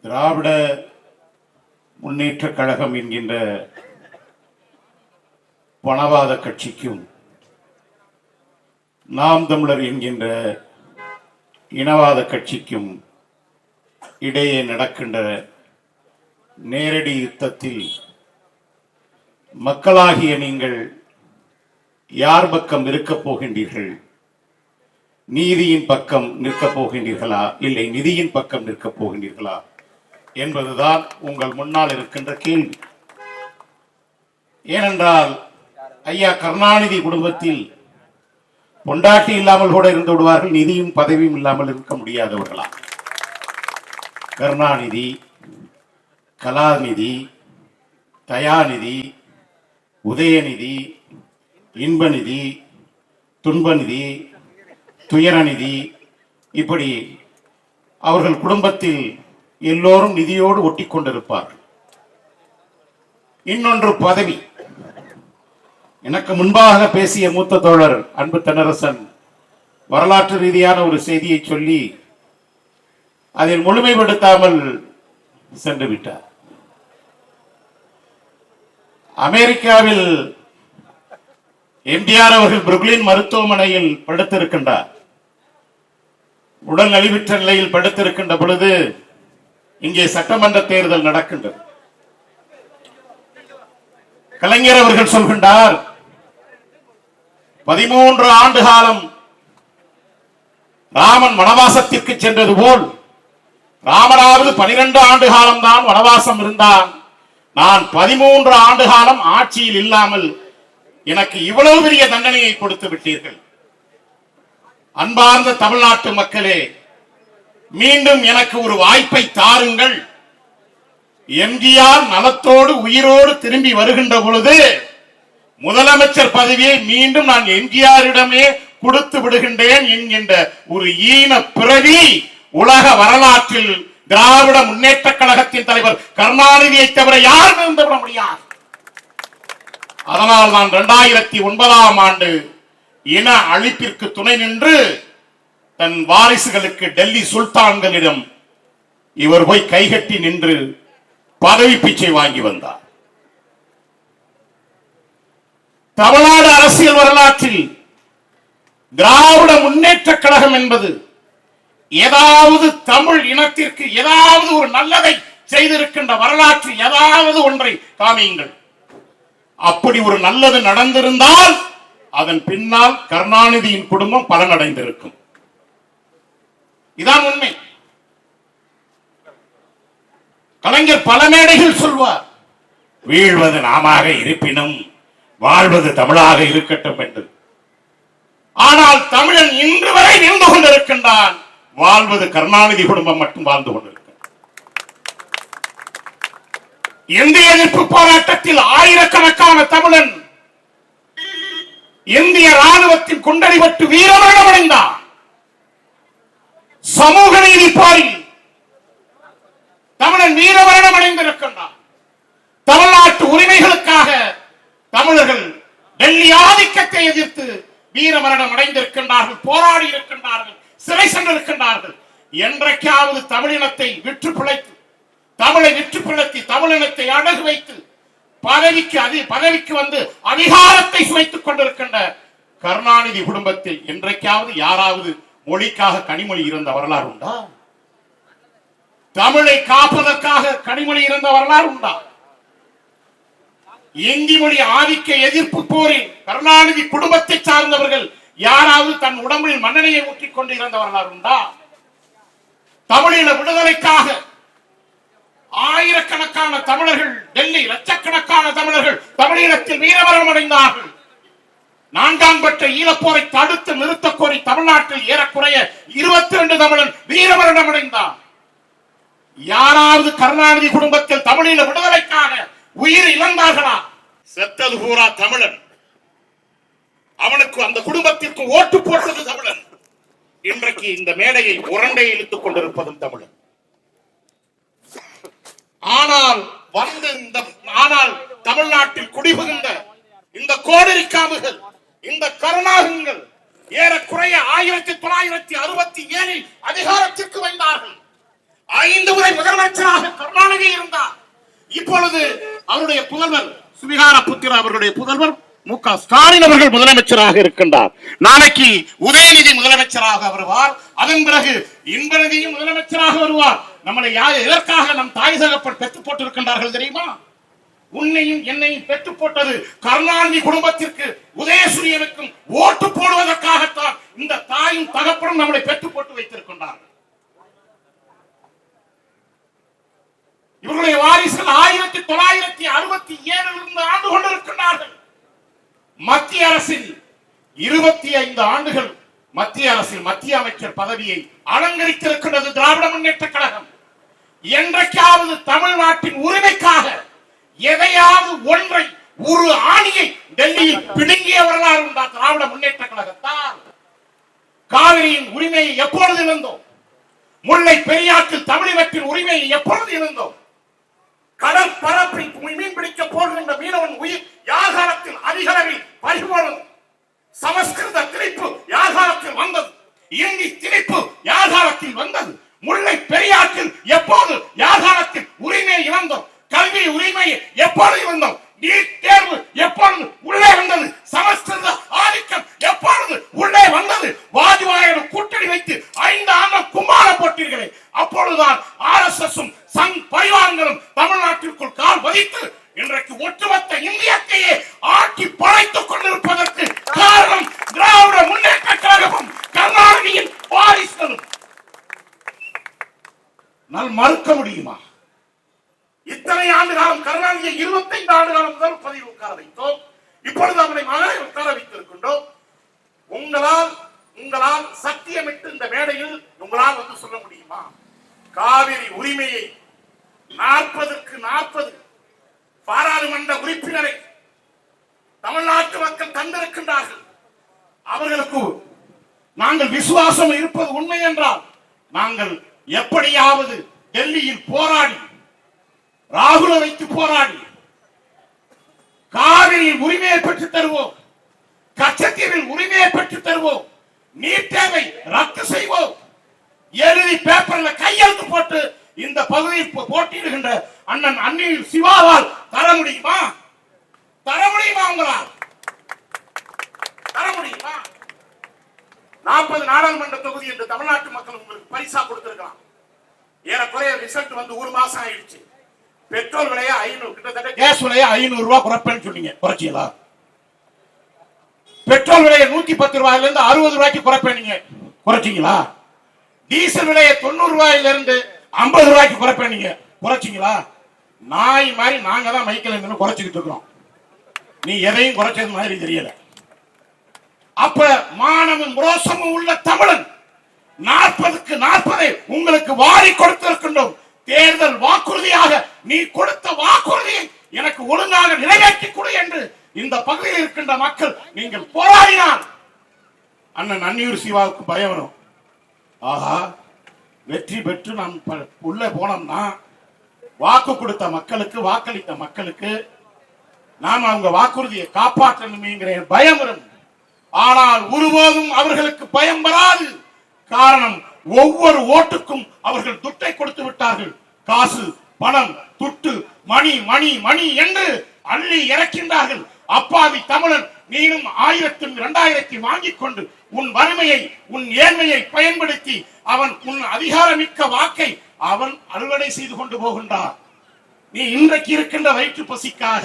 திராவிட முன்னேற்றக் கழகம் என்கின்ற பணவாத கட்சிக்கும் நாம் தமிழர் என்கின்ற இனவாத கட்சிக்கும் இடையே நடக்கின்ற நேரடி யுத்தத்தில் மக்களாகிய நீங்கள் யார் பக்கம் இருக்கப் போகின்றீர்கள்? நீதியின் பக்கம் நிற்கப் போகின்றீர்களா? இல்லை நிதியின் பக்கம் நிற்கப் போகின்றீர்களா? என்பதுதான் உங்கள் முன்னால் இருக்கின்ற கேள்வி. ஏனென்றால் ஐயா கருணாநிதி குடும்பத்தில் பொண்டாட்டி இல்லாமல் கூட இருந்து விடுவார்கள் நிதியும் பதவியும் இல்லாமல் இருக்க முடியாதவர்களா கருணாநிதி கலாநிதி தயாநிதி உதயநிதி இன்பநிதி துன்பநிதி துயரநிதி இப்படி அவர்கள் குடும்பத்தில் எல்லோரும் நிதியோடு ஒட்டி கொண்டிருப்பார்கள் இன்னொன்று பதவி. எனக்கு முன்பாக பேசிய மூத்த தோழர் அன்பு தென்னரசன் வரலாற்று ரீதியான ஒரு செய்தியை சொல்லி அதில் முழுமைப்படுத்தாமல் சென்று விட்டார். அமெரிக்காவில் எம்ஜிஆர் அவர்கள் புருக்லின் மருத்துவமனையில் படுத்திருக்கின்றார். உடல் நலிவுற்ற நிலையில் படுத்திருக்கின்ற பொழுது இங்கே சட்டமன்ற தேர்தல் நடக்கின்றது. கலைஞர் அவர்கள் சொல்கின்றார் பதிமூன்று ஆண்டு காலம் ராமன் வனவாசத்திற்கு சென்றது போல் ராமனாவது பனிரெண்டு ஆண்டு காலம் தான் வனவாசம் இருந்தான். நான் பதிமூன்று ஆண்டு காலம் ஆட்சியில் இல்லாமல் எனக்கு இவ்வளவு பெரிய தண்டனையை கொடுத்து விட்டீர்கள். அன்பார்ந்த தமிழ்நாட்டு மக்களே மீண்டும் எனக்கு ஒரு வாய்ப்பை தாருங்கள். எம்ஜிஆர் நலத்தோடு உயிரோடு திரும்பி வருகின்ற பொழுது முதலமைச்சர் பதவியை மீண்டும் நான் எம்ஜிஆரிடமே கொடுத்து விடுகின்றேன் என்கின்ற ஒரு ஈன பிறவி உலக வரலாற்றில் திராவிட முன்னேற்ற கழகத்தின் தலைவர் கருணாநிதியை தவிர யாரும் இருந்துவிட முடியாது. அதனால் நான் இரண்டாயிரத்தி ஒன்பதாம் ஆண்டு இன அழிப்பிற்கு துணை நின்று தன் வாரிசுகளுக்கு டெல்லி சுல்தான்களிடம் இவர் போய் கைகட்டி நின்று பதவி பிச்சை வாங்கி வந்தார். தமிழ்நாடு அரசியல் வரலாற்றில் திராவிட முன்னேற்ற கழகம் என்பது ஏதாவது தமிழ் இனத்திற்கு ஏதாவது ஒரு நல்லதை செய்திருக்கின்ற வரலாற்று ஏதாவது ஒன்றை காமியுங்கள். அப்படி ஒரு நல்லது நடந்திருந்தால் அதன் பின்னால் கருணாநிதியின் குடும்பம் பலனடைந்திருக்கும். இதான் உண்மை. கலைஞர் பல மேடைகள் சொல்வார் வீழ்வது நாமாக இருப்பினும் வாழ்வது தமிழாக இருக்கட்டும் என்று. ஆனால் தமிழன் இன்று வரை நின்று கொண்டிருக்கின்றான் வாழ்வது கருணாநிதி குடும்பம் மட்டும் வாழ்ந்து கொண்டிருக்கிறது இந்திய எதிர்ப்பு போராட்டத்தில் ஆயிரக்கணக்கான தமிழன் இந்திய ராணுவத்தின் குண்டடிபட்டு வீரமரணம் அடைந்தான் சமூக நீதி பாரி தமிழன் வீரமரணம் அடைந்திருக்கின்றான். தமிழ்நாட்டு உரிமைகளுக்காக தமிழர்கள் டெல்லி ஆதிக்கத்தை எதிர்த்து வீரமரணம் அடைந்திருக்கின்றார்கள் போராடி இருக்கின்றார்கள் சிறை சென்றிருக்கின்றார்கள். என்றைக்காவது தமிழினத்தை விற்று பிழைத்து தமிழை விற்று பிழைத்து தமிழினத்தை அடகு வைத்து பதவிக்கு அதி பதவிக்கு வந்து அதிகாரத்தை சுவைத்துக் கொண்டிருக்கின்ற கருணாநிதி குடும்பத்தில் என்றைக்காவது யாராவது மொழிக்காக கனிமொழி இருந்த வரலாறு உண்டா? தமிழை காப்பதற்காக கனிமொழி இருந்த வரலாறு உண்டா? இந்தி மொழி ஆதிக்க எதிர்ப்பு போரில் கருணாநிதி குடும்பத்தை சார்ந்தவர்கள் யாராவது தன் உடம்பில் மன்னனையை ஊற்றிக் கொண்டு இறந்த வரலாறு உண்டா? தமிழீழ விடுதலைக்காக ஆயிரக்கணக்கான தமிழர்கள் டெல்லி லட்சக்கணக்கான தமிழர்கள் தமிழீழத்தில் வீரமரணம் அடைந்தார்கள் நான்காம் பட்ட ஈழப்போரை தடுத்து நிறுத்தக் கோரி தமிழ்நாட்டில் ஏறக்குறைய இருபத்தி ரெண்டு தமிழன் வீரமரணம் அடைந்தான் யாராவது கருணாநிதி குடும்பத்தில் தமிழீழ விடுதலைக்காக உயிர் இழந்தார்களா? செத்தது பூரா தமிழன். அவனுக்கு அந்த குடும்பத்திற்கு ஓட்டு போட்டது தமிழன். இன்றைக்கு இந்த மேடையை உரண்டை இழுத்துக் கொண்டிருப்பதும் தமிழன். ஆனால் வந்து இந்த ஆனால் தமிழ்நாட்டில் குடிபுகுந்த இந்த கோடரிக்காமுகள் இந்த கருணாகங்கள் ஏறக்குறைய ஆயிரத்தி தொள்ளாயிரத்தி அறுபத்தி ஏழில் அதிகாரத்திற்கு வந்தார்கள். ஐந்து முறை முதலமைச்சராக கருணாநிதி இருந்தார். இப்பொழுது அவருடைய புதல்வர் சுவிகார புத்திர அவர்களுடைய புதல்வர் மு க ஸ்டாலின் அவர்கள் முதலமைச்சராக இருக்கின்றார். நாளைக்கு உதயநிதி முதலமைச்சராக வருவார். அதன் பிறகு இன்பநிதியும் முதலமைச்சராக வருவார். நம்மளை யார் எதற்காக நம் தாய் தகப்பன் பெற்று போட்டிருக்கின்றார்கள் தெரியுமா? உன்னையும் என்னையும் பெற்று போட்டது கருணாநிதி குடும்பத்திற்கு உதயசூரியனுக்கும் ஓட்டு போடுவதற்காகத்தான் இந்த தாயும் தகப்பனும் நம்மளை பெற்று போட்டு வைத்திருக்கின்றார்கள். இவர்களுடைய வாரிசுகள் ஆயிரத்தி தொள்ளாயிரத்தி அறுபத்தி ஏழில் இருந்து ஆண்டு கொண்டிருக்கின்றார்கள். மத்திய அரசில் இருபத்தி ஐந்து ஆண்டுகள் மத்திய அரசில் மத்திய அமைச்சர் பதவியை அலங்கரித்திருக்கின்றது திராவிட முன்னேற்ற கழகம். என்றைக்காவது தமிழ்நாட்டின் உரிமைக்காக எதையாவது ஒன்றை ஒரு ஆணியை டெல்லியில் பிடுங்கிய வரலாறு திராவிட முன்னேற்ற கழகத்தால் காவிரியின் உரிமையை எப்பொழுது இருந்தோம் முல்லை பெரியாற்றில் தமிழகத்தின் உரிமையை எப்பொழுது இருந்தோம் கடல் பரப்பில் மீன் பிடிக்க போகின்ற மீனவன் உயிர் யாகாரத்தில் அதிகளவில் பறிபோனது. சமஸ்கிருத திணிப்பு யாகாரத்தில் வந்தது. இந்தி திணிப்பு யாகாரத்தில் வந்தது. முல்லை பெரியாற்றில் எப்போது யாகாரத்தில் உரிமையை இழந்தோம்? கல்வி உரிமை எப்பொழுது வந்தோம்? நீட் தேர்வு எப்பொழுது உள்ளே வந்தது? சமஸ்கிருத ஆதிக்கம் எப்பொழுது உள்ளே வந்தது? வாஜ்பாயோடு கூட்டணி வைத்து ஐந்து ஆண்டு கும்பால போட்டீர்களே அப்பொழுதுதான் ஆர் எஸ் எஸ் சங் பரிவாரங்களும் தமிழ்நாட்டிற்குள் கால் பதித்து இன்றைக்கு ஒட்டுமொத்த இந்தியத்தையே ஆட்டி படைத்துக் கொண்டிருப்பதற்கு காரணம் திராவிட முன்னேற்ற கழகமும் கருணாநிதியின் வாரிசுகளும் நான் மறுக்க முடியுமா இத்தனை ஆண்டு காலம் கருணாநிதியை இருபத்தைந்து ஆண்டு காலம் முதல் பதவியில் உட்கார வைத்தோம் இப்பொழுது அவனை மகனை உட்கார வைத்திருக்கின்றோம் உங்களால் உங்களால் சத்தியமிட்டு இந்த மேடையில் உங்களால் வந்து சொல்ல முடியுமா? காவிரி உரிமையை நாற்பதுக்கு நாற்பது பாராளுமன்ற உறுப்பினரை தமிழ்நாட்டு மக்கள் தந்திருக்கின்றார்கள். அவர்களுக்கு நாங்கள் விசுவாசம் இருப்பது உண்மை என்றால் நாங்கள் எப்படியாவது டெல்லியில் போராடி ராகுல வைத்து போராடி உரிமையை பெற்றுத் தருவோம். கச்சத்தீவில் உரிமையை பெற்றுத் தருவோம். நீட் தேவை ரத்து செய்வோம். எழுதி பேப்பர்ல கையெழுத்து போட்டு இந்த பகுதியில் போட்டியிடுகின்ற அண்ணன் அன்னியில் சிவாவால் தர முடியுமா? தர முடியுமா உங்களால்? தர முடியுமா? நாற்பது நாடாளுமன்ற தொகுதி என்று தமிழ்நாட்டு மக்கள் உங்களுக்கு பரிசா கொடுத்திருக்கலாம். ஏறக்குறைய ரிசல்ட் வந்து ஒரு மாசம் ஆயிடுச்சு. பெட்ரோல் விலையா ஐநூறு கிட்டத்தட்ட கேஸ் விலையா ஐநூறு ரூபாய் குறைப்பேன்னு சொன்னீங்க. குறைச்சீங்களா பெட்ரோல் விலையை நூத்தி பத்து ரூபாயில இருந்து அறுபது ரூபாய்க்கு குறைப்பேனீங்க குறைச்சிங்களா? டீசல் விலையை தொண்ணூறு ரூபாயில இருந்து ஐம்பது ரூபாய்க்கு குறைப்பேனீங்க குறைச்சிங்களா? நாய் மாதிரி நாங்க தான் மைக்கில் இருந்து குறைச்சிக்கிட்டு இருக்கிறோம். நீ எதையும் குறைச்சது மாதிரி தெரியல. அப்ப மானமும் ரோசமும் உள்ள தமிழன் நாற்பதுக்கு நாற்பதை உங்களுக்கு வாரி கொடுத்திருக்கின்றோம். தேர்தல் வாக்குறுதியாக நீ கொடுத்த வாக்குறுதியை எனக்கு ஒழுங்காக நிறைவேற்றி கொடு என்று இந்த பகுதியில் இருக்கின்ற மக்கள் நீங்கள் போராடினால் அண்ணன் அன்னியூர் சிவாவுக்கு பயம் வரும். ஆஹா வெற்றி பெற்று நாம் ப- உள்ள போனோம்னா வாக்கு கொடுத்த மக்களுக்கு வாக்களித்த மக்களுக்கு நாம் அவங்க வாக்குறுதியை காப்பாற்றணுமேங்கிற பயம் வரும். ஆனால் ஒருபோதும் அவர்களுக்கு பயம் வராது. காரணம் ஒவ்வொரு ஓட்டுக்கும் அவர்கள் துட்டை கொடுத்து விட்டார்கள். காசு பணம் துட்டு மணி மணி மணி என்று அள்ளி இறக்கின்றார்கள். அப்பாவி தமிழன் நீனும் ஆயிரத்தும் இரண்டாயிரத்தி வாங்கிக் கொண்டு உன் வறுமையை உன் ஏழ்மையை பயன்படுத்தி அவன் உன் அதிகாரமிக்க வாக்கை அவன் அறுவடை செய்து கொண்டு போகின்றான். நீ இன்றைக்கு இருக்கின்ற வயிற்று பசிக்காக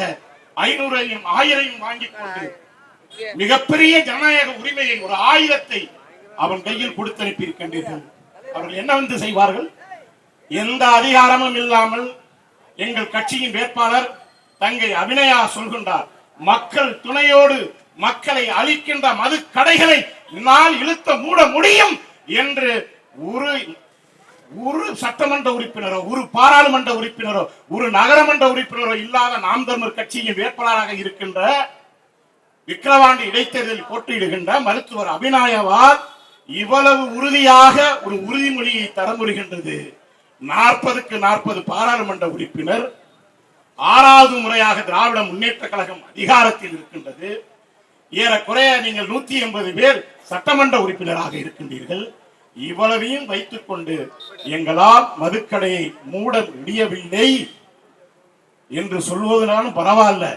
ஐநூறையும் ஆயிரையும் வாங்கிக் கொண்டு மிகப்பெரிய ஜனநாயக உரிமையை ஒரு ஆயுதத்தை அவன் கையில் கொடுத்தனுப்பி இருக்கின்றீர்கள் அவர்கள் என்ன வந்து செய்வார்கள்? எந்த அதிகாரமும் இல்லாமல் எங்கள் கட்சியின் வேட்பாளர் தங்கை அபிநயா சொல்கின்றார் மக்கள் துணையோடு மக்களை அழிக்கின்ற மது கடைகளை நான் இழுத்த மூட முடியும் என்று ஒரு ஒரு சட்டமன்ற உறுப்பினரோ ஒரு பாராளுமன்ற உறுப்பினரோ ஒரு நகரமன்ற உறுப்பினரோ இல்லாத நாம் தமிழர் கட்சியின் வேட்பாளராக இருக்கின்ற விக்கிரவாண்டி இடைத்தேர்தலில் போட்டியிடுகின்ற மருத்துவர் அபிநாயவால் இவ்வளவு உறுதியாக ஒரு உறுதிமொழியை தர முடிகின்றது நாற்பதுக்கு நாற்பது பாராளுமன்ற உறுப்பினர் ஆறாவது முறையாக திராவிட முன்னேற்ற கழகம் அதிகாரத்தில் இருக்கின்றது. ஏறக்குறைய நீங்கள் நூத்தி எண்பது பேர் சட்டமன்ற உறுப்பினராக இருக்கின்றீர்கள். இவ்வளவையும் வைத்துக் கொண்டு எங்களால் மதுக்கடையை மூட முடியவில்லை என்று சொல்வதனாலும் பரவாயில்ல.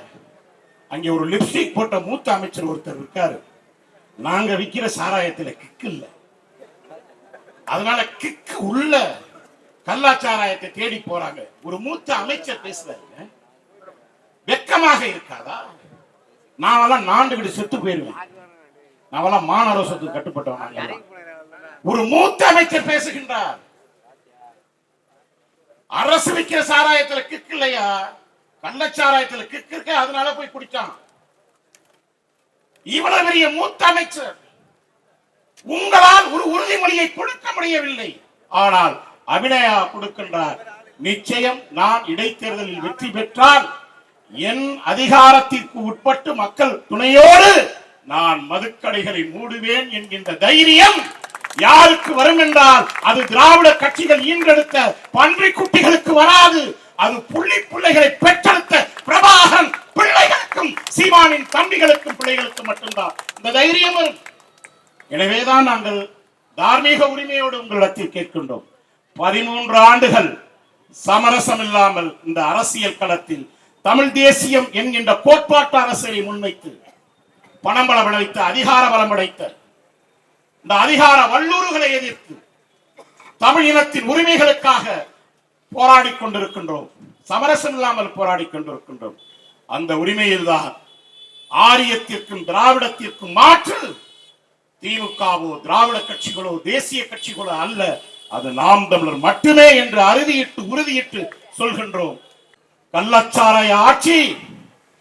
அங்கே ஒரு லிப்ஸ்டிக் போட்ட மூத்த அமைச்சர் ஒருத்தர் இருக்காரு. நாங்க விக்கிற சாராயத்துல கிக்கு இல்ல. அதனால கிக்கு உள்ள கல்லாச்சாராயத்தை தேடி போறாங்க. ஒரு மூத்த அமைச்சர் பேசுறாங்க வெக்கமாக இருக்காதா? நாவெல்லாம் நாண்டு விட்டு செத்து போயிருவேன். நாவெல்லாம் மானரோசத்துக்கு கட்டுப்பட்டவன் ஒரு மூத்த அமைச்சர் பேசுகின்றார். அரசு விக்கிற சாராயத்துல கிக்கு இல்லையா? கள்ளச்சாராயத்துல கிக்கு இருக்க அதனால போய் குடிச்சான். இவ்வளவு பெரிய மூத்த அமைச்சர். உங்களால் ஒரு உறுதிமொழியை கொடுக்க முடியவில்லை. ஆனால் அபிநயா கொடுக்கின்றார். நிச்சயம் நான் இடைத்தேர்தலில் வெற்றி பெற்றால் என் அதிகாரத்திற்கு உட்பட்டு மக்கள் துணையோடு நான் மதுக்கடைகளை மூடுவேன் என்கின்ற தைரியம் யாருக்கு வரும் என்றால் அது திராவிட கட்சிகள் ஈன்றெடுத்த பன்றி குட்டிகளுக்கு வராது. அது புள்ளி பிள்ளைகளை பெற்றெடுத்த பிரபாகரன் பிள்ளைகளுக்கும் சீமானின் தம்பிகளுக்கும் பிள்ளைகளுக்கும் மட்டும்தான். இந்த தைரியம் வரும். எனவேதான் நாங்கள் தார்மீக உரிமையோடு உங்களிடத்தில் கேட்கின்றோம். பதிமூன்று ஆண்டுகள் சமரசம் இல்லாமல் இந்த அரசியல் களத்தில் தமிழ் தேசியம் என்கின்ற கோட்பாட்டு அரசியலை முன்வைத்து பணம் பலம் அடைத்த அதிகார பலம் அடைத்த இந்த அதிகார வல்லூறுகளை எதிர்த்து தமிழ் இனத்தின் உரிமைகளுக்காக போராடி கொண்டிருக்கின்றோம். சமரசம் இல்லாமல் போராடி கொண்டிருக்கின்றோம். அந்த உரிமையில்தான் ஆரியத்திற்கும் திராவிடத்திற்கும் மாற்று திமுகவோ திராவிட கட்சிகளோ தேசிய கட்சிகளோ அல்ல. அது நாம் தமிழர் மட்டுமே என்று அறுதியிட்டு உறுதியிட்டு சொல்கின்றோம். கள்ளச்சாராய ஆட்சி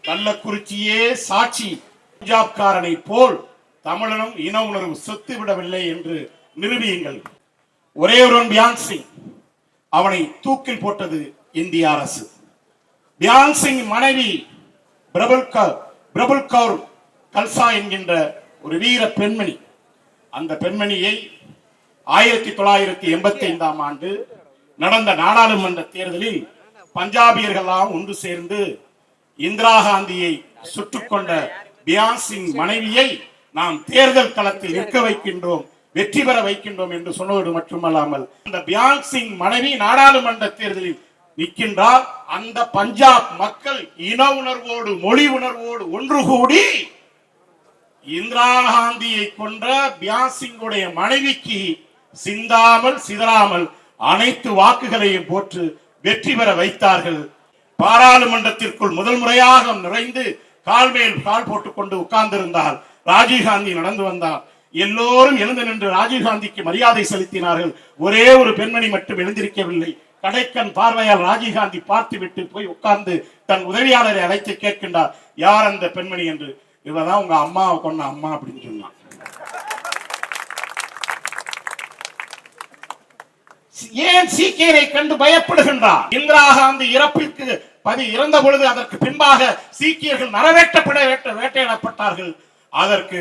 கள்ளக்குறிச்சியே சாட்சி. பஞ்சாப்காரனை போல் தமிழனும் இன உணர்வு செத்து விடவில்லை என்று நிரூபியுங்கள். ஒரே ஒருவன் பியான் சிங் அவனை தூக்கில் போட்டது இந்திய அரசு. பியான் சிங் மனைவி பிரபுல் கௌர் பிரபுல் கௌர் கல்சா என்கின்ற ஒரு வீர பெண்மணி. அந்த பெண்மணியை ஆயிரத்தி தொள்ளாயிரத்தி எண்பத்தி ஐந்தாம் ஆண்டு நடந்த நாடாளுமன்ற தேர்தலில் பஞ்சாபியர்களாம் ஒன்று சேர்ந்து இந்திரா காந்தியை சுட்டுக்கொண்ட பியான் சிங் மனைவியை நாம் தேர்தல் களத்தில் நிற்க வைக்கின்றோம் வெற்றி பெற வைக்கின்றோம் என்று சொன்னதோடு மட்டுமல்லாமல் அந்த பியான் சிங் மனைவி நாடாளுமன்ற தேர்தலில் நிற்கின்றார் அந்த பஞ்சாப் மக்கள் இன உணர்வோடு மொழி உணர்வோடு ஒன்று கூடி இந்திரா காந்தியை கொன்ற பியாசிங்குடைய மனைவிக்கு சிந்தாமல் சிதறாமல் அனைத்து வாக்குகளையும் போற்று வெற்றி பெற வைத்தார்கள். பாராளுமன்றத்திற்குள் முதல் முறையாக நிறைந்து கால் மேல் கால் போட்டுக்கொண்டு உட்கார்ந்திருந்தால் ராஜீவ்காந்தி நடந்து வந்தார். எல்லோரும் எழுந்து நின்று ராஜீவ்காந்திக்கு மரியாதை செலுத்தினார்கள். ஒரே ஒரு பெண்மணி மட்டும் எழுந்திருக்கவில்லை. கடைக்கண் பார்வையால் ராஜீவ்காந்தி பார்த்துவிட்டு போய் உட்கார்ந்து தன் உதவியாளரை அழைத்து கேட்கின்றார். யார் அந்த பெண்மணி என்று? இவதான் உங்க அம்மாவை கொண்ட அம்மா அப்படின்னு சொன்னான். ஏன் சீக்கியரை கண்டு பயப்படுகின்றார்? இந்திரா காந்தி இறப்பிற்கு பதி இறந்த பொழுது அதற்கு பின்பாக சீக்கியர்கள் நரவேற்றப்பட வேட்டையிடப்பட்டார்கள். அதற்கு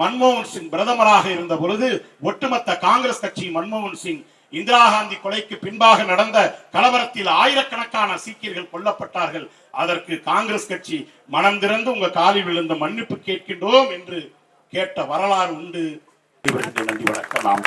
மன்மோகன் சிங் பிரதமராக இருந்த பொழுது ஒட்டுமொத்த காங்கிரஸ் கட்சி மன்மோகன் சிங் இந்திரா காந்தி கொலைக்கு பின்பாக நடந்த கலவரத்தில் ஆயிரக்கணக்கான சீக்கியர்கள் கொல்லப்பட்டார்கள். அதற்கு காங்கிரஸ் கட்சி மனம் திறந்து உங்க காலில் விழுந்த மன்னிப்பு கேட்கின்றோம் என்று கேட்ட வரலாறு உண்டு. நன்றி வணக்கம். நாம்